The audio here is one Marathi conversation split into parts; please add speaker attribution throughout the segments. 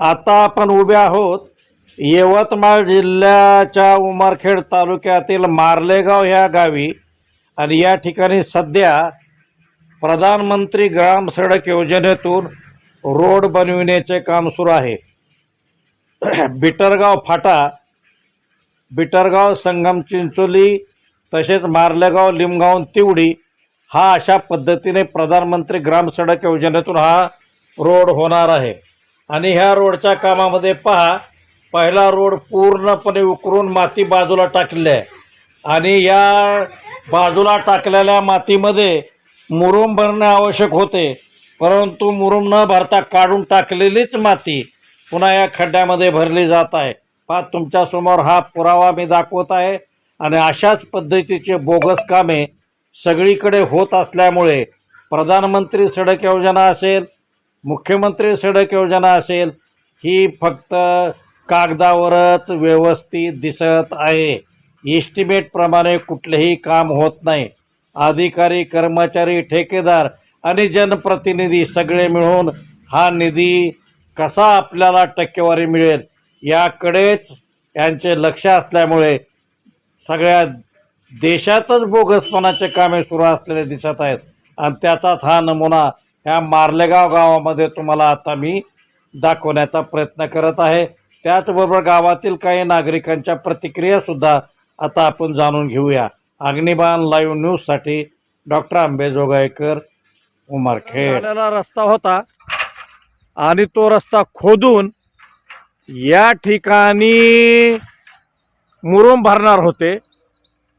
Speaker 1: आता आपण उभे आहोत यवतमाळ जिल्ह्याच्या उमरखेड तालुक्यातील मार्लेगाव ह्या गावी. आणि या ठिकाणी सध्या प्रधानमंत्री ग्राम सडक योजनेतून रोड बनविण्याचे काम सुरू आहे. बिटरगाव फाटा बिटरगाव संगम चिंचोली तसेच मार्लेगाव लिमगाव तिवडी हा अशा पद्धतीने प्रधानमंत्री ग्राम सडक योजनेतून हा रोड होणार आहे. आणि ह्या रोडच्या कामामध्ये पहा पहिला रोड पूर्णपणे उकरून माती बाजूला टाकलेली आहे. आणि या बाजूला टाकलेल्या मातीमध्ये मुरुम भरणे आवश्यक होते परंतु मुरुम न भरता काढून टाकलेलीच माती पुन्हा या खड्ड्यामध्ये भरली जात आहे. पहा तुमच्यासमोर हा पुरावा मी दाखवत आहे आणि अशाच पद्धतीचे बोगस कामे सगळीकडे होत असल्यामुळे प्रधानमंत्री सडक योजना असेल मुख्यमंत्री सडक योजना असेल ही फक्त कागदावरच व्यवस्थित दिसत आहे. इस्टिमेटप्रमाणे कुठलेही काम होत नाही. अधिकारी कर्मचारी ठेकेदार आणि जनप्रतिनिधी सगळे मिळून हा निधी कसा आपल्याला टक्केवारी मिळेल याकडेच यांचे लक्ष असल्यामुळे सगळ्या देशातच बोगसपणाचे कामे सुरू असलेले दिसत आहेत. आणि त्याचाच हा नमुना ह्या मार्लेगाव गावामध्ये तुम्हाला आता मी दाखवण्याचा प्रयत्न करत आहे. त्याचबरोबर गावातील काही नागरिकांच्या प्रतिक्रियासुद्धा आता आपण जाणून घेऊया. अग्निबाण लाईव्ह न्यूजसाठी डॉक्टर आंबेजोगाईकर उमरखेड. रस्ता होता आणि तो रस्ता खोदून या ठिकाणी मुरुम भरणार होते.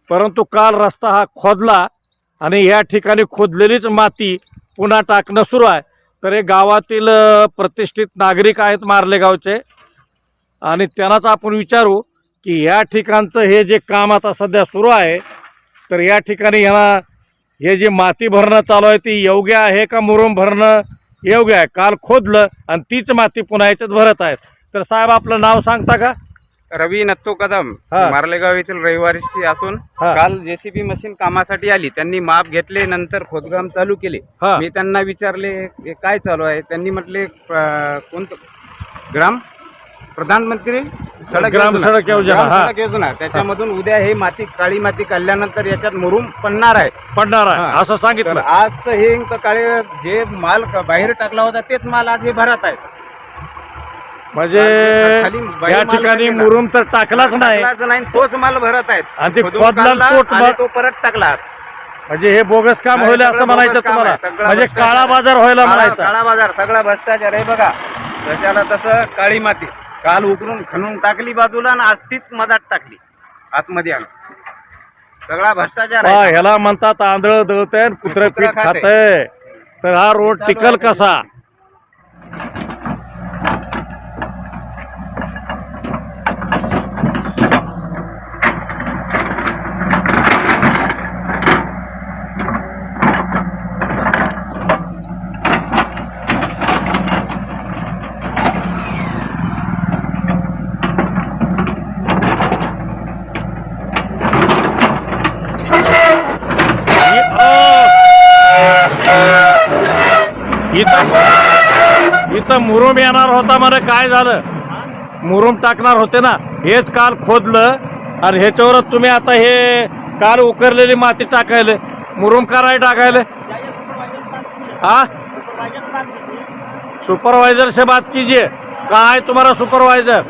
Speaker 1: परंतु काल रस्ता हा खोदला आणि या ठिकाणी खोदलेलीच माती पुन्हा टाकणं सुरू आहे. तर हे गावातील प्रतिष्ठित नागरिक आहेत मार्लेगावचे. आणि त्यांनाच आपण विचारू की या ठिकाणचं हे जे काम आता सध्या सुरू आहे तर या ठिकाणी यांना हे जे माती भरणं चालू आहे ती योग्य आहे का मुरुम भरणं योग्य आहे? काल खोदलं आणि तीच माती पुन्हा याच्यात भरत आहेत. तर साहेब आपलं नाव सांगता का?
Speaker 2: रवी नत्तो कदम
Speaker 1: हा.
Speaker 2: मार्लेगाव येथील रविवारी असून
Speaker 1: हा.
Speaker 2: काल जेसीबी मशीन कामासाठी आली त्यांनी माप घेतले नंतर खोदकाम चालू केले
Speaker 1: हा.
Speaker 2: मी त्यांना विचारले हे काय चालू आहे त्यांनी म्हटले प्र- कोणतं ग्राम प्रधानमंत्री सडक
Speaker 1: ग्राम
Speaker 2: योजना.
Speaker 1: सडक योजना,
Speaker 2: ग्राम
Speaker 1: हा.
Speaker 2: सडक योजना त्याच्यामधून उद्या हे माती काळी माती काढल्यानंतर याच्यात मुरुम पडणार आहे
Speaker 1: पडणार आहे
Speaker 2: हा.
Speaker 1: असं
Speaker 2: तर
Speaker 1: सांगितलं
Speaker 2: आज तर हे इंक काळे जे माल क- बाहेर टाकला होता तेच माल आज हे भरत आहे
Speaker 1: म्हणजे
Speaker 2: खाली
Speaker 1: या
Speaker 2: माल
Speaker 1: ठिकाणी. मुरुम तर टाकलाच नाही.
Speaker 2: टाकलाच नाही तोच माल भरत आहेत.
Speaker 1: आणि ते
Speaker 2: खोदून
Speaker 1: खोदला
Speaker 2: काढला आणि तो परत टाकला.
Speaker 1: म्हणजे हे बोगस काम
Speaker 2: नाही,
Speaker 1: होईल
Speaker 2: सगळं
Speaker 1: असं म्हणायचं
Speaker 2: बोगस काम
Speaker 1: तुम्हाला.
Speaker 2: आहे, सगळं
Speaker 1: म्हणजे
Speaker 2: भ्रष्टाचार
Speaker 1: काळा
Speaker 2: आहे.
Speaker 1: बाजार व्हायला
Speaker 2: काळा
Speaker 1: म्हणायचा.
Speaker 2: काळा बाजार सगळा भ्रष्टाचार आहे बघा. त्याच्याला तसं काळी माती. काल उकरून खणून टाकली बाजूला आणि आज तीच मधात टाकली. आतमध्ये आलं सगळा भ्रष्टाचार
Speaker 1: हा,
Speaker 2: आहे
Speaker 1: ह्याला म्हणतात आंधळ दळतंय कुत्र
Speaker 2: कुत्रं
Speaker 1: पीठ
Speaker 2: खातंय.
Speaker 1: खातंय. तर हा रोड टिकल कसा? इथं इथं मुरुम येणार होता मला काय झालं? मुरुम टाकणार होते ना हेच काल खोदलं आणि ह्याच्यावरच तुम्ही आता हे काल उकरलेली माती टाकायले मुरुम कराय टाकायले. हा? सुपरवायझर से बात कीजिए कहाँ है तुम्हारा सुपरवाइजर